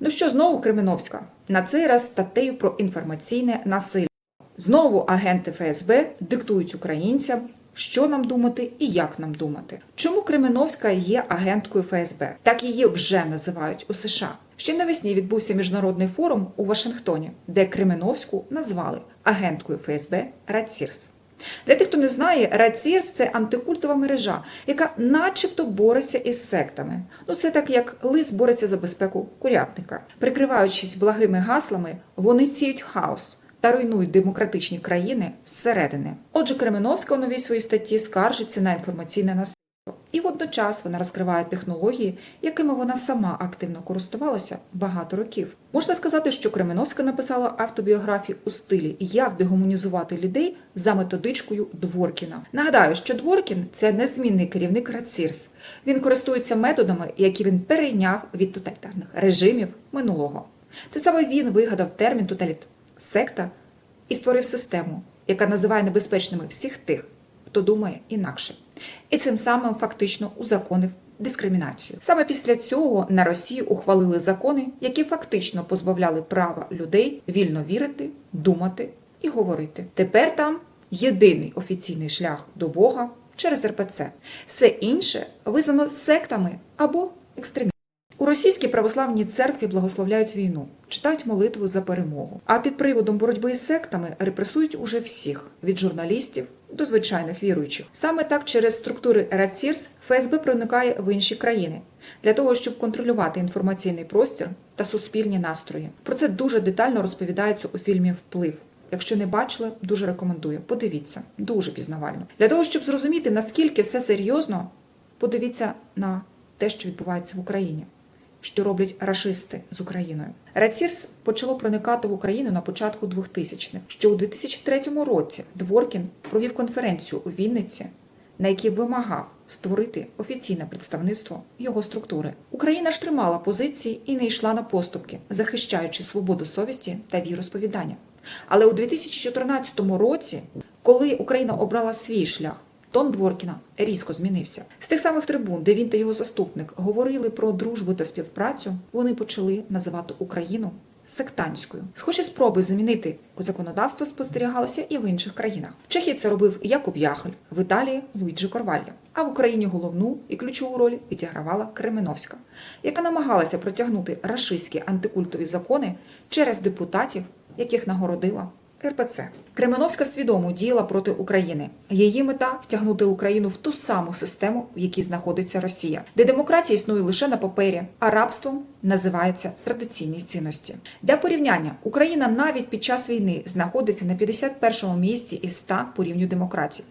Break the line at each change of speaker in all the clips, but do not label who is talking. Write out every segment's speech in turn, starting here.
Ну що знову Кременовська? На цей раз статтею про інформаційне насилля. Знову агенти ФСБ диктують українцям, що нам думати і як нам думати. Чому Кременовська є агенткою ФСБ? Так її вже називають у США. Ще навесні відбувся міжнародний форум у Вашингтоні, де Кременовську назвали агенткою ФСБ Радсірс. Для тих, хто не знає, Рацірс – це антикультова мережа, яка начебто бореться із сектами. Ну це так як лис бореться за безпеку курятника. Прикриваючись благими гаслами, вони сіють хаос та руйнують демократичні країни зсередини. Отже, Кременовська у новій своїй статті скаржиться на інформаційне насильство. І водночас вона розкриває технології, якими вона сама активно користувалася багато років. Можна сказати, що Кременовська написала автобіографію у стилі як дегуманізувати людей за методичкою Дворкіна. Нагадаю, що Дворкін це незмінний керівник Радсірс. Він користується методами, які він перейняв від тоталітарних режимів минулого. Це саме він вигадав термін тоталіт секта і створив систему, яка називає небезпечними всіх тих, хто думає інакше, і цим самим фактично узаконив дискримінацію. Саме після цього на Росії ухвалили закони, які фактично позбавляли права людей вільно вірити, думати і говорити. Тепер там єдиний офіційний шлях до Бога через РПЦ. Все інше визнано сектами або екстремізмом. У російській православній церкві благословляють війну, читають молитву за перемогу. А під приводом боротьби з сектами репресують уже всіх від журналістів до звичайних віруючих. Саме так через структури РАЦІРС ФСБ проникає в інші країни для того, щоб контролювати інформаційний простір та суспільні настрої. Про це дуже детально розповідається у фільмі Вплив. Якщо не бачили, дуже рекомендую. Подивіться, дуже пізнавально. Для того, щоб зрозуміти, наскільки все серйозно, подивіться на те, що відбувається в Україні що роблять рашисти з Україною. Рацірс почало проникати в Україну на початку 2000-х. Що у 2003 році Дворкін провів конференцію у Вінниці, на якій вимагав створити офіційне представництво його структури. Україна ж тримала позиції і не йшла на поступки, захищаючи свободу совісті та віросповідання. Але у 2014 році, коли Україна обрала свій шлях, Тон Дворкіна різко змінився. З тих самих трибун, де він та його заступник говорили про дружбу та співпрацю, вони почали називати Україну сектантською. Схожі спроби замінити законодавство спостерігалося і в інших країнах. В Чехії це робив Якуб Яхоль, в Італії Луїджі Корвалья. А в Україні головну і ключову роль відігравала Кременовська, яка намагалася протягнути рашистські антикультові закони через депутатів, яких нагородила РПЦ. Кременовська свідомо діяла проти України. Її мета втягнути Україну в ту саму систему, в якій знаходиться Росія, де демократія існує лише на папері, а рабством називається традиційні цінності. Для порівняння Україна навіть під час війни знаходиться на 51-му місці із 100 по рівню демократії.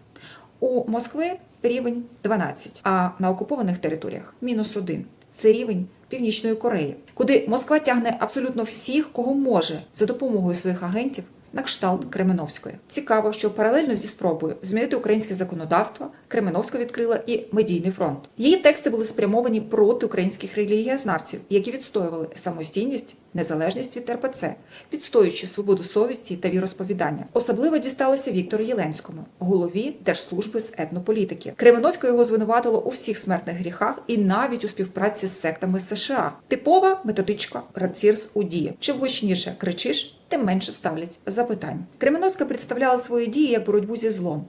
У Москви рівень 12, а на окупованих територіях мінус 1. Це рівень Північної Кореї, куди Москва тягне абсолютно всіх, кого може за допомогою своїх агентів на кшталт Кременовської. Цікаво, що паралельно зі спробою змінити українське законодавство Кременовська відкрила і медійний фронт. Її тексти були спрямовані проти українських релігієзнавців, які відстоювали самостійність, незалежність від РПЦ, відстоюючи свободу совісті та віросповідання. Особливо дісталося Віктору Єленському, голові Держслужби з етнополітики. Кременовська його звинуватило у всіх смертних гріхах і навіть у співпраці з сектами США. Типова методичка Рацірс у дії. Чим гучніше кричиш, тим менше ставлять запитань. Кременовська представляла свої дії як боротьбу зі злом.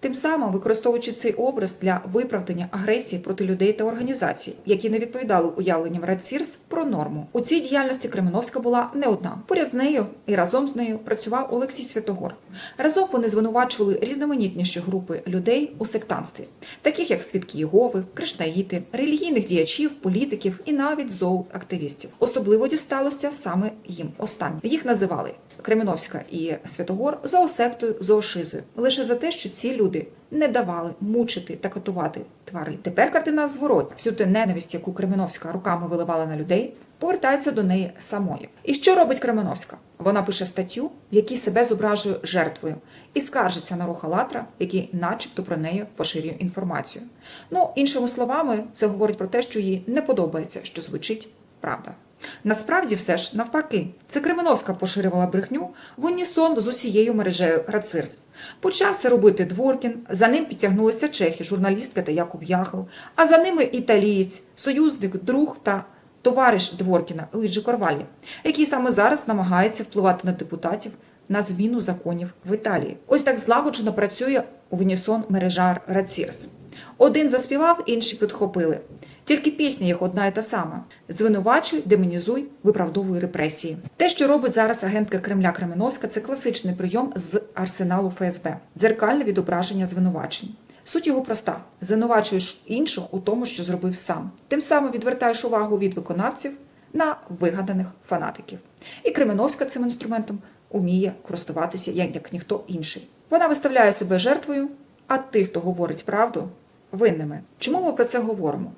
Тим самим використовуючи цей образ для виправдання агресії проти людей та організацій, які не відповідали уявленням Радсірс про норму. У цій діяльності Кременовська була не одна. Поряд з нею і разом з нею працював Олексій Святогор. Разом вони звинувачували різноманітніші групи людей у сектанстві, таких як свідки Єгови, кришнаїти, релігійних діячів, політиків і навіть зооактивістів. Особливо дісталося саме їм останнім. Їх називали Кременовська і Святогор зоосектою, зоошизою лише за те, що ці люди не давали мучити та катувати твари. Тепер картина зворот. Всю ту ненависть, яку Кременовська руками виливала на людей, повертається до неї самої. І що робить Кременовська? Вона пише статтю, в якій себе зображує жертвою, і скаржиться на руха Латра, який, начебто, про неї поширює інформацію. Ну, іншими словами, це говорить про те, що їй не подобається, що звучить правда. Насправді, все ж навпаки, це Кременовська поширювала брехню в унісон з усією мережею Рацирс. Почав це робити Дворкін, за ним підтягнулися чехи, журналістка та Якуб Яхл, а за ними італієць, союзник, друг та товариш Дворкіна Луїджі Корвалі, який саме зараз намагається впливати на депутатів на зміну законів в Італії. Ось так злагоджено працює у Венісон мережа Рацірс. Один заспівав, інші підхопили. Тільки пісня їх одна і та сама: звинувачуй, демонізуй, виправдовуй репресії. Те, що робить зараз агентка Кремля Кременовська, це класичний прийом з арсеналу ФСБ, дзеркальне відображення звинувачень. Суть його проста: звинувачуєш інших у тому, що зробив сам. Тим самим відвертаєш увагу від виконавців на вигаданих фанатиків. І Кременовська цим інструментом уміє користуватися як, ніхто інший. Вона виставляє себе жертвою, а тих, хто говорить правду, винними. Чому ми про це говоримо?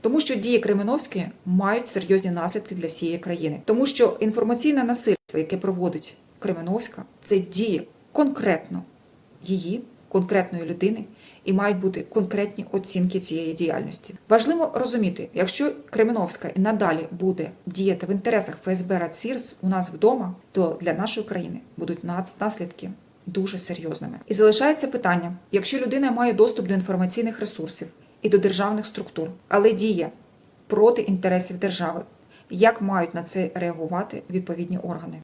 Тому що дії Кременовської мають серйозні наслідки для всієї країни, тому що інформаційне насильство, яке проводить Кременовська, це дії конкретно її, конкретної людини, і мають бути конкретні оцінки цієї діяльності. Важливо розуміти, якщо Кременовська і надалі буде діяти в інтересах ФСБ Радсірс у нас вдома, то для нашої країни будуть наслідки дуже серйозними. І залишається питання: якщо людина має доступ до інформаційних ресурсів і до державних структур, але діє проти інтересів держави, як мають на це реагувати відповідні органи?